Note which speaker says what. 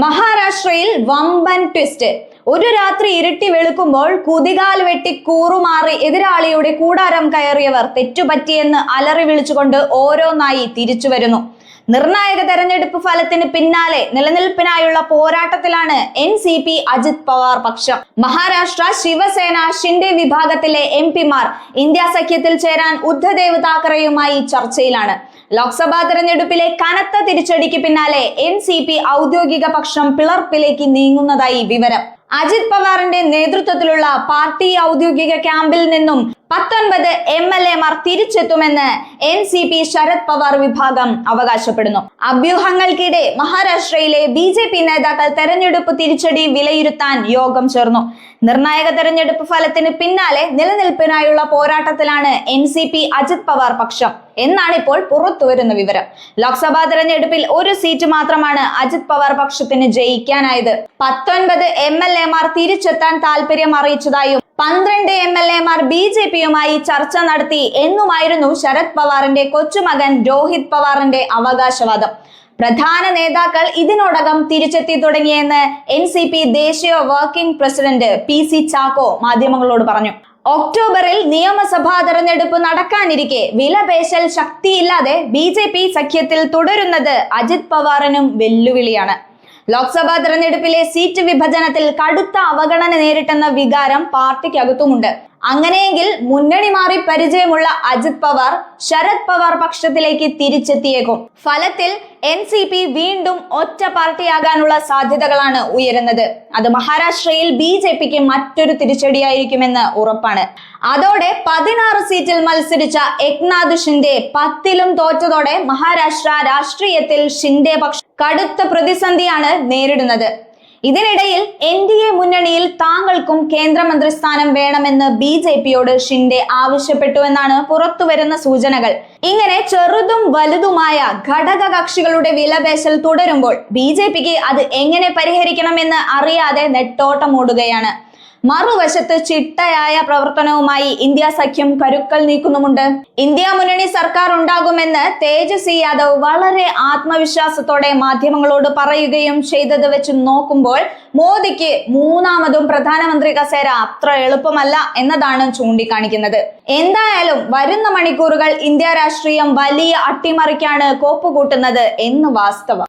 Speaker 1: മഹാരാഷ്ട്രയിൽ വമ്പൻ ട്വിസ്റ്റ് ഒരു രാത്രി ഇരുട്ടി വെളുക്കുമ്പോൾ കുതികാൽ വെട്ടി കൂറുമാറി എതിരാളിയുടെ കൂടാരം കയറിയവർ തെറ്റുപറ്റിയെന്ന് അലറി വിളിച്ചുകൊണ്ട് ഓരോന്നായി തിരിച്ചു വരുന്നു. നിർണായക തെരഞ്ഞെടുപ്പ് ഫലത്തിന് പിന്നാലെ നിലനിൽപ്പിനായുള്ള പോരാട്ടത്തിലാണ് N C P Ajit Pawar പക്ഷം. മഹാരാഷ്ട്ര ശിവസേന ഷിൻഡെ വിഭാഗത്തിലെ എം പിമാർ ഇന്ത്യ സഖ്യത്തിൽ ചേരാൻ ഉദ്ധദേവ് താക്കറെയുമായി ചർച്ചയിലാണ്. ലോക്സഭാ തെരഞ്ഞെടുപ്പിലെ കനത്ത തിരിച്ചടിക്ക് പിന്നാലെ എൻ സി പി ഔദ്യോഗിക പക്ഷം പിളർപ്പിലേക്ക് നീങ്ങുന്നതായി വിവരം. അജിത് പവാറിന്റെ നേതൃത്വത്തിലുള്ള പാർട്ടി ഔദ്യോഗിക ക്യാമ്പിൽ നിന്നും പത്തൊൻപത് എം എൽ എമാർ തിരിച്ചെത്തുമെന്ന് N C P Sharad Pawar വിഭാഗം അവകാശപ്പെടുന്നു. അഭ്യൂഹങ്ങൾക്കിടെ മഹാരാഷ്ട്രയിലെ ബി ജെ പി നേതാക്കൾ തെരഞ്ഞെടുപ്പ് തിരിച്ചടി വിലയിരുത്താൻ യോഗം ചേർന്നു. നിർണായക തെരഞ്ഞെടുപ്പ് ഫലത്തിന് പിന്നാലെ നിലനിൽപ്പിനായുള്ള പോരാട്ടത്തിലാണ് N C P Ajit Pawar പക്ഷം. എന്നാണ് ഇപ്പോൾ പുറത്തുവരുന്ന വിവരം. ലോക്സഭാ തെരഞ്ഞെടുപ്പിൽ ഒരു സീറ്റ് മാത്രമാണ് അജിത് പവാർ പക്ഷത്തിന് ജയിക്കാനായത്. പത്തൊൻപത് എം എൽ എമാർ തിരിച്ചെത്താൻ താല്പര്യം അറിയിച്ചതായും പന്ത്രണ്ട് എം എൽ എമാർ ബി ജെ പിയുമായി ചർച്ച നടത്തി എന്നുമായിരുന്നു ശരത് പവാറിന്റെ കൊച്ചുമകൻ രോഹിത് പവാറിന്റെ അവകാശവാദം. പ്രധാന നേതാക്കൾ ഇതിനോടകം തിരിച്ചെത്തി തുടങ്ങിയെന്ന് എൻ സി പി ദേശീയ working president P C Chacko മാധ്യമങ്ങളോട് പറഞ്ഞു. ഒക്ടോബറിൽ നിയമസഭാ തെരഞ്ഞെടുപ്പ് നടക്കാനിരിക്കെ വിലപേശൽ ശക്തിയില്ലാതെ ബി ജെ പി സഖ്യത്തിൽ തുടരുന്നത് അജിത് പവാറിനും വെല്ലുവിളിയാണ്. ലോക്സഭാ തെരഞ്ഞെടുപ്പിലെ സീറ്റ് വിഭജനത്തിൽ കടുത്ത അവഗണന നേരിട്ടെന്ന വികാരം പാർട്ടിക്കകത്തുമുണ്ട്. അങ്ങനെയെങ്കിൽ മുന്നണി മാറി പരിചയമുള്ള അജിത് പവാർ ശരത് പവാർ പക്ഷത്തിലേക്ക് തിരിച്ചെത്തിയേക്കും. ഫലത്തിൽ എൻ സി പി വീണ്ടും ഒറ്റ പാർട്ടിയാകാനുള്ള സാധ്യതകളാണ് ഉയരുന്നത്. അത് മഹാരാഷ്ട്രയിൽ ബി ജെ പിക്ക് മറ്റൊരു തിരിച്ചടിയായിരിക്കുമെന്ന് ഉറപ്പാണ്. അതോടെ പതിനാറ് സീറ്റിൽ മത്സരിച്ച എക്നാഥ് ഷിൻഡെ പത്തിലും തോറ്റതോടെ മഹാരാഷ്ട്ര രാഷ്ട്രീയത്തിൽ ഷിൻഡെ പക്ഷ കടുത്ത പ്രതിസന്ധിയാണ് നേരിടുന്നത്. ഇതിനിടയിൽ എൻ ഡി എ മുന്നണിയിൽ താങ്കൾക്കും കേന്ദ്രമന്ത്രി സ്ഥാനം വേണമെന്ന് ബി ജെ പിയോട് ഷിൻഡെ ആവശ്യപ്പെട്ടുവെന്നാണ് പുറത്തുവരുന്ന സൂചനകൾ. ഇങ്ങനെ ചെറുതും വലുതുമായ ഘടക കക്ഷികളുടെ വിലപേശൽ തുടരുമ്പോൾ ബി അത് എങ്ങനെ പരിഹരിക്കണമെന്ന് അറിയാതെ നെട്ടോട്ടമോടുകയാണ്. മറുവശത്ത് ചിട്ടയായ പ്രവർത്തനവുമായി ഇന്ത്യ സഖ്യം കരുക്കൾ നീക്കുന്നുമുണ്ട്. ഇന്ത്യ മുന്നണി സർക്കാർ ഉണ്ടാകുമെന്ന് തേജസ്വി യാദവ് വളരെ ആത്മവിശ്വാസത്തോടെ മാധ്യമങ്ങളോട് പറയുകയും ചെയ്തത് വെച്ച് നോക്കുമ്പോൾ മോദിക്ക് മൂന്നാമതും പ്രധാനമന്ത്രി കസേര അത്ര എളുപ്പമല്ല എന്നതാണ് ചൂണ്ടിക്കാണിക്കുന്നത്. എന്തായാലും വരുന്ന മണിക്കൂറുകൾ ഇന്ത്യ രാഷ്ട്രീയം വലിയ അട്ടിമറിക്കാണ് കോപ്പുകൂട്ടുന്നത് എന്ന് വാസ്തവം.